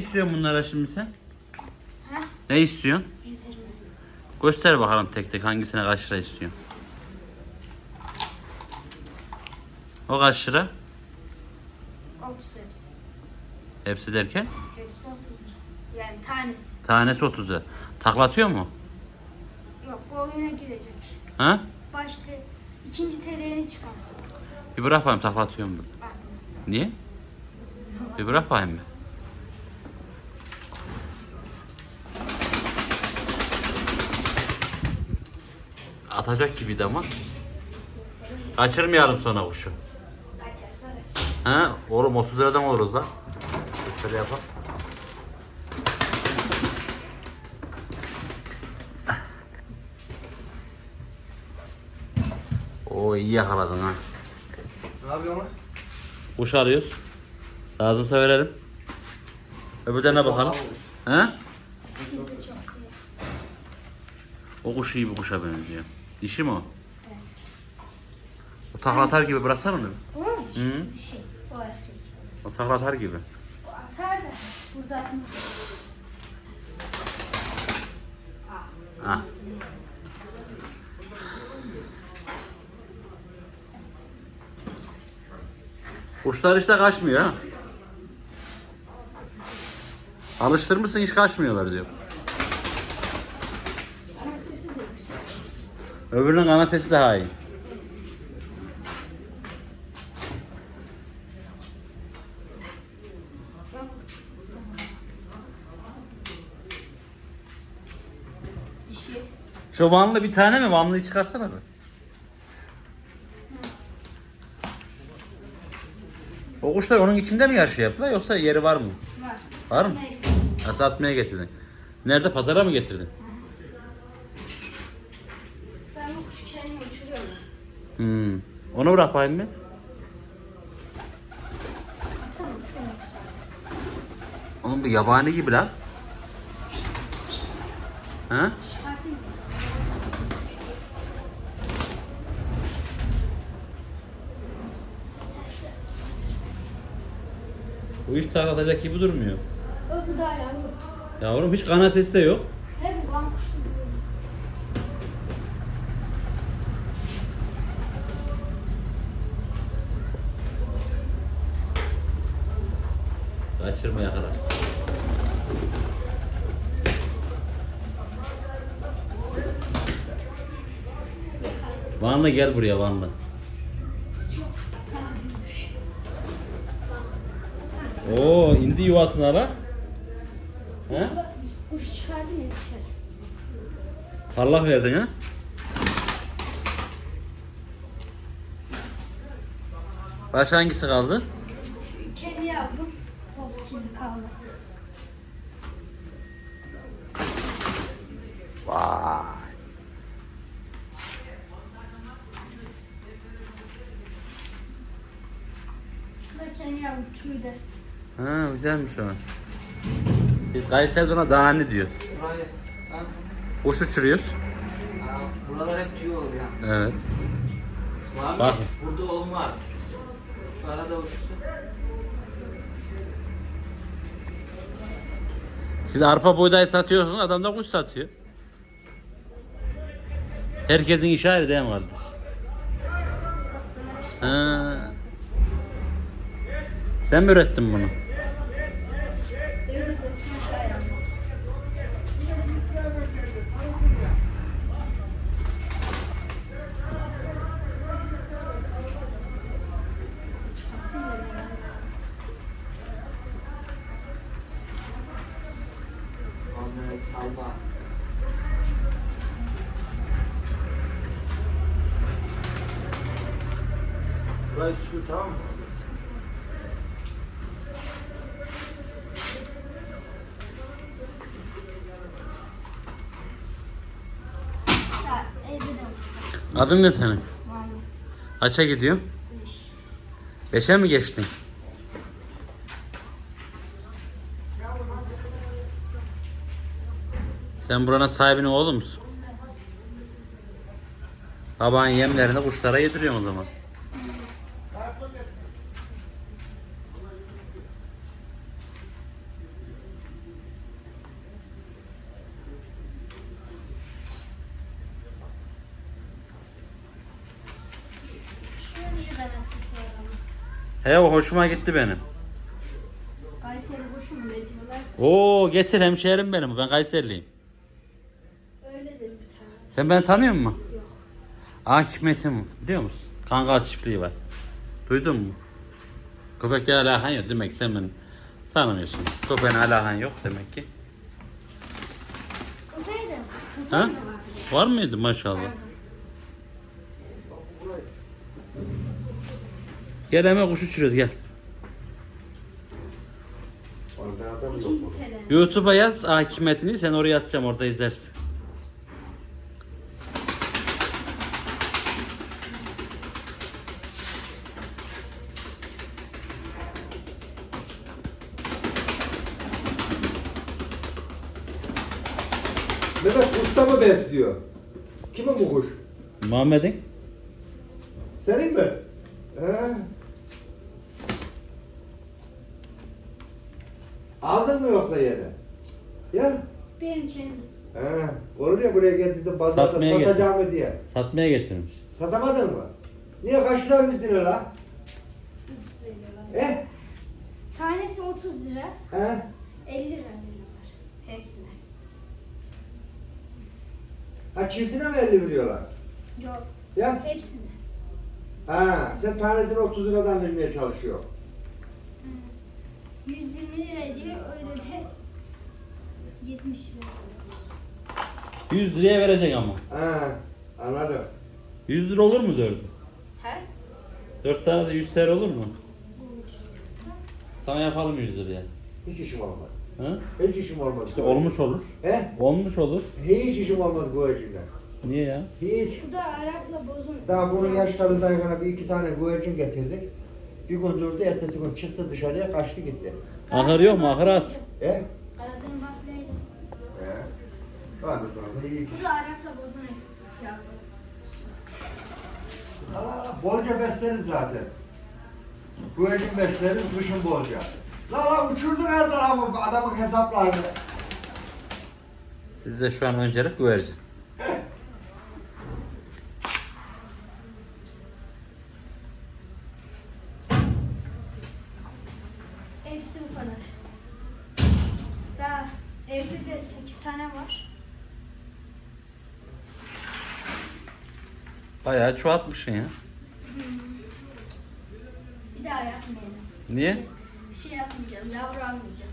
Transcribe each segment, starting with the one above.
istiyorsun bunlara şimdi sen? Ha? Ne istiyorsun? 120. Göster bakalım tek tek hangisine kaç lira istiyorsun. O kaç lira? 30 hepsi. Hepsi derken? Hepsi 30 lira. Yani tanesi. Tanesi 30 lira. Taklatıyor mu? Yok bu oyuna girecek. Ha? Başta ikinci TL'ni çıkarttı. Bir bırak bakayım taklatıyor mu? Bakınız. Niye? Bir bırak bakayım bir. Atacak gibiydi ama. Kaçırmayalım sonra kuşu. Ha? Oğlum 30 liradan oluruz lan. Şöyle yapalım. Oo iyi yakaladın ha. Ne yapıyorsun lan? Kuş arıyoruz. Lazımsa verelim. Öbürlerine bakalım. Diyor. O kuş iyi bir kuşa benziyor. Dişi mi o? Evet. O taklatar gibi bıraksana onu. Bu mu? Hı. Dişi. O erkek. O taklatar gibi. Bu atar da burada Ha. Kuşlar işte kaçmıyor ha. Alıştırmışsın hiç kaçmıyorlar diyor. ama sesi de yüksek. Öbürünün ana sesi daha iyi. Dişi. Şu vanlı bir tane mi? Vanlıyı çıkarsana be. O kuşlar onun içinde mi yaşıyor yapılar yoksa yeri var mı? Var. Var mı? Ha, satmaya getirdin. Nerede? Pazara mı getirdin? Ben bu kuşu kendim uçuruyorum. Hmm. Onu bırak bakayım güzel. Oğlum bu yabani gibi lan. Ha? Mı? Bu hiç taklatacak gibi durmuyor. O bu da yavru. Yavrum hiç kana sesi de yok. Hep kan kuşu. Kaçırma yakala. Vanlı gel buraya Vanlı. Oo indi yuvasına bak. He? Kuş çıkardım ya dışarı. Allah verdin ha? Başka hangisi kaldı? Boz kirli kaldı. Vay. Kendi yavrum tüyde. Ha güzelmiş o. Biz Kayseri'de ona dağını diyoruz. Burayı. Ha? Kuş uçuruyoruz. Ha, Buralar hep tüy olur yani. Evet. Var mı? Bak. Burada olmaz. Şu arada uçursun. Siz arpa buğday satıyorsunuz, adam da kuş satıyor. Herkesin işi ayrı değil mi kardeş? Ha. Sen mi ürettin bunu? Evde de kuş ayağım. Çıkartayım da biraz. Salma. Burayı süpür tamam mı? Adın ne senin? Muhammed. Kaça gidiyorsun? Beş. Beşe mi geçtin? Sen buranın sahibinin oğlu musun? Baban yemlerini kuşlara yediriyor o zaman. He o hoşuma gitti benim. Kayseri kuşu mu ne diyorlar? Oo getir hemşehrim benim. Ben Kayseriliyim. Sen beni tanıyor musun? Yok. Akif Metin biliyor musun? Kangal çiftliği var. Duydun mu? Köpekle alakan yok demek sen beni tanımıyorsun. Köpeğin alakan yok demek ki. Köpeği de var. Ha? var. Mıydı maşallah? Gel hemen kuş uçuruyoruz gel. YouTube'a yaz Akif Metin'i sen oraya atacağım orada izlersin. Mehmet kuşta besliyor? Kimin bu kuş? Muhammed'in? Senin mi? He. Aldın mı yoksa yeni? Ya. Benim çenem. He. Onu niye buraya getirdin pazarda Satmaya satacağım mı diye. Satmaya getirmiş. Satamadın mı? Niye kaç lira verdin la? 30 veriyorlar. He? Tanesi 30 lira. He? 50 lira veriyorlar. Hepsine. Ha çiftine mi 50 veriyorlar? Yok. Ya? Hepsine. Ha, sen tanesini 30 liradan vermeye çalışıyor. 120 lira diyor. Öyle de 70 lira. 100 liraya verecek ama. Ha, anladım. 100 lira olur mu dördü? He? 4 tane de 100 TL olur mu? Olur. Sana yapalım 100 liraya. Hiç işim olmaz. Ha? Hiç işim olmaz. İşte olmuş olur. He? Olmuş olur. Hiç işim olmaz bu işinle. Niye ya? Hiç. Bu da Arap'la bozun. Daha bunun yaşlarından yana bir iki tane güvercin getirdik. Bir gün durdu, ertesi gün çıktı dışarıya, kaçtı gitti. Ahır yok mu? Ahır at. E? Kanadını baklayacağım. He. Da iyi. Bu da Arap'la bozun yavru. Aa, bolca besleriz zaten. Güvercin besleriz, kışın bolca. La la uçurdun her tarafı adamın hesaplarını. Bizde şu an öncelik güvercin. Hepsi bu kadar. Daha evde de 8 tane var. Bayağı çoğaltmışsın ya. Bir daha yapmayacağım. Niye? Bir şey yapmayacağım. Yavru almayacağım.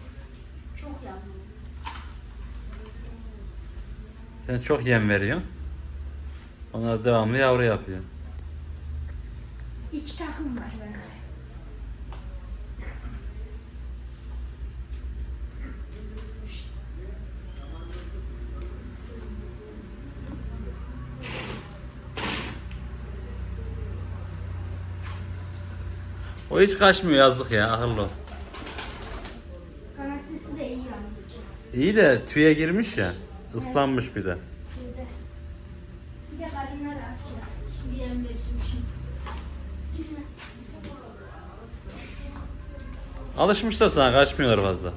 Çok yavru. Sen çok yem veriyorsun. Onlar devamlı yavru yapıyor. İki takım var bende. O hiç kaçmıyor yazlık ya akıllı. ol. Kanat sesi de iyi yani. İyi de tüye girmiş ya. Islanmış bir de. Şurada. Bir de karınları aç ya. Şimdi yem vereceğim şimdi. Girme. Alışmışlar sana kaçmıyorlar fazla.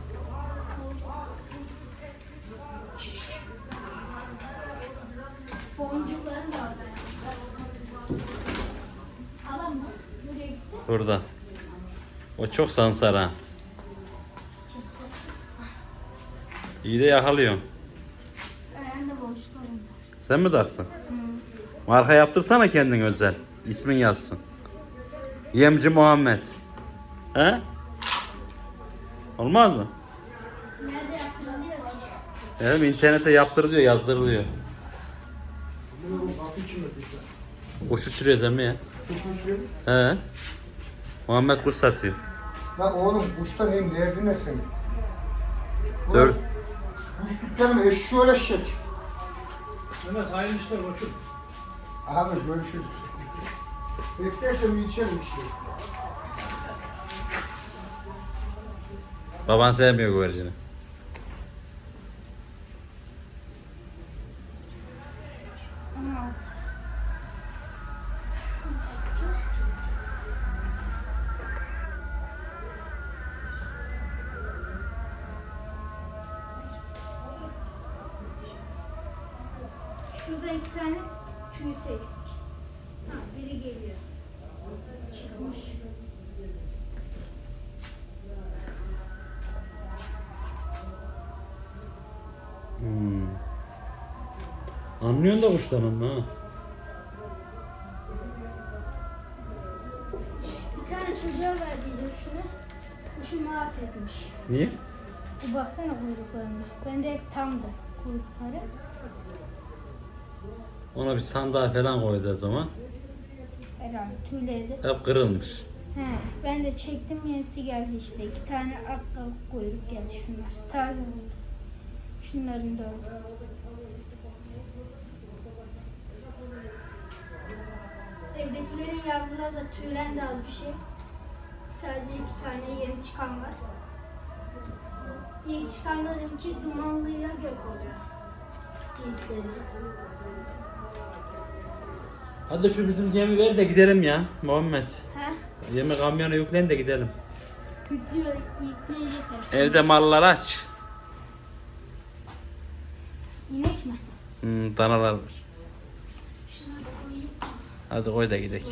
Boncukları da var bende. Alan mı? Nereye gitti? Burada. O çok sansar ha. İyi de yakalıyorsun. Boncuklar var. Sen mi taktın? Marka yaptırsana kendin özel. İsmin yazsın. Yemci Muhammed. He? Olmaz mı? Nerede yaptırılıyor ki? Evet internete yaptırılıyor, yazdırılıyor. Kuş uçuruyoruz emmi ya. Kuşmuşsun. He. Muhammed kuş satıyor. La oğlum kuşta neyim derdin ne senin? Dört. Kuş dükkanı mı? Eşşoğlu eşek. Mehmet hayırlı işler koçum. Abi görüşürüz. Beklersen bir içerim işte. Baban sevmiyor güvercini. Şurada iki tane tüyüsü eksik. Ha, biri geliyor. Çıkmış. Hmm. Anlıyorsun da kuştan ama ha. Bir tane çocuğa verdiydim şunu. Kuşu mahvetmiş. Niye? Bir baksana kuyruklarına. Bende tamdı kuyrukları. Ona bir sandığa falan koydu o zaman. Herhalde tüyleri de. Hep kırılmış. He, ben de çektim yenisi geldi işte. İki tane akla kuyruk geldi şunlar. Taze kuyruk. Şunların dördü. Evdekilerin yavruları da tüylendi az bir şey. Sadece iki tane yeni çıkan var. İlk çıkanlarınki dumanlıyla gök oluyor. Cinsleri. Hadi şu bizim yemi ver de gidelim ya Muhammed. He? Yemi kamyona yüklen de gidelim. Yüklüyor, yükleyecekler. şimdi. Evde mallar aç. İnek mi? Hmm, danalar var. Şunları da koyayım. Hadi koy da gidelim.